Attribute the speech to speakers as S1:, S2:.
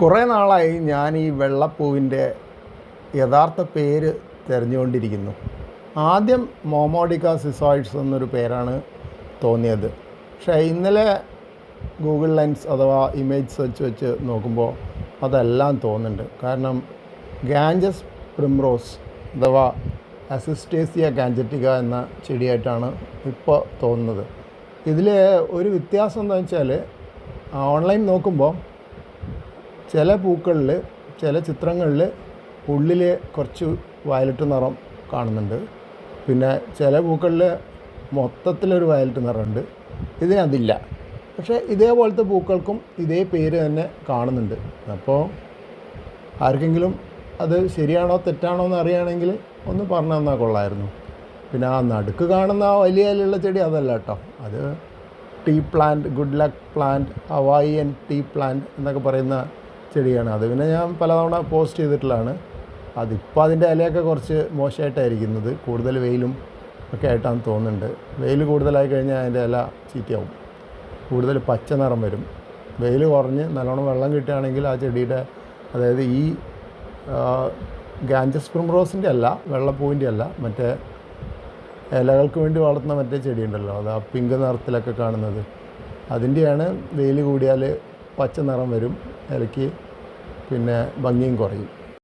S1: കുറേ നാളായി ഞാൻ ഈ വെള്ളപ്പൂവിന്റെ യഥാർത്ഥ പേര് തിരഞ്ഞുകൊണ്ടിരിക്കുന്നു. ആദ്യം മോമോഡിക്ക സിസോയിഡ്സ് എന്നൊരു പേരാണ് തോന്നിയത്. പക്ഷേ ഇന്നലെ ഗൂഗിൾ ലെൻസ് അഥവാ ഇമേജ് സെർച്ച് വെച്ച് നോക്കുമ്പോൾ അതെല്ലാം തോന്നുന്നുണ്ട്. കാരണം ഗാഞ്ചസ് പ്രിംറോസ് അഥവാ അസിസ്റ്റേസിയ ഗാഞ്ചറ്റിക എന്ന ചെടിയായിട്ടാണ് ഇപ്പോൾ തോന്നുന്നത്. ഇതിൽ ഒരു വ്യത്യാസം എന്താണെന്ന് വെച്ചാൽ ഓൺലൈൻ നോക്കുമ്പോൾ ചില പൂക്കളിൽ ചില ചിത്രങ്ങളിൽ ഉള്ളിൽ കുറച്ച് വയലറ്റ് നിറം കാണുന്നുണ്ട്. പിന്നെ ചില പൂക്കളിൽ മൊത്തത്തിലൊരു വയലറ്റ് നിറമുണ്ട്. ഇതിനതില്ല. പക്ഷേ ഇതേപോലത്തെ പൂക്കൾക്കും ഇതേ പേര് തന്നെ കാണുന്നുണ്ട്. അപ്പോൾ ആർക്കെങ്കിലും അത് ശരിയാണോ തെറ്റാണോ എന്ന് അറിയുകയാണെങ്കിൽ ഒന്ന് പറഞ്ഞു തന്നാൽ കൊള്ളായിരുന്നു. പിന്നെ ആ നടുക്ക് കാണുന്ന ആ വലിയ ഇലയുള്ള ചെടി അതല്ല കേട്ടോ. അത് tea plant good luck plant Hawaiian tea plant എന്നൊക്കെ പറയുന്ന ചെടിയാണ്. അത് പിന്നെ ഞാൻ പലതവണ പോസ്റ്റ് ചെയ്തിട്ടുള്ളതാണ്. അതിപ്പോൾ അതിന്റെ ഇലയൊക്കെ കുറച്ച് മോശമായിട്ടായിരിക്കുന്നത് കൂടുതൽ വെയിലും ഒക്കെ ആയിട്ടാണ് തോന്നുന്നുണ്ട്. വെയിൽ കൂടുതലായി കഴിഞ്ഞാൽ അതിന്റെ ഇല ചീത്തയാവും. കൂടുതൽ പച്ച നിറം വരും. വെയിൽ കുറഞ്ഞ് നല്ലോണം വെള്ളം കിട്ടുകയാണെങ്കിൽ ആ ചെടിയുടെ അതായത് ഈ ഗാഞ്ചസ് പ്രിംറോസിന്റെ അല്ല വെള്ളപ്പൂവിന്റെ അല്ല മറ്റേ ഇലകൾക്ക് വേണ്ടി വളർത്തുന്ന മറ്റേ ചെടിയുണ്ടല്ലോ. അത് ആ പിങ്ക് നിറത്തിലൊക്കെ കാണുന്നത്. അതിന്റെയാണ് വെയിൽ കൂടിയാൽ പച്ച നിറം വരും ഇലയ്ക്ക് പിന്നെ ഭംഗിയും കുറയും.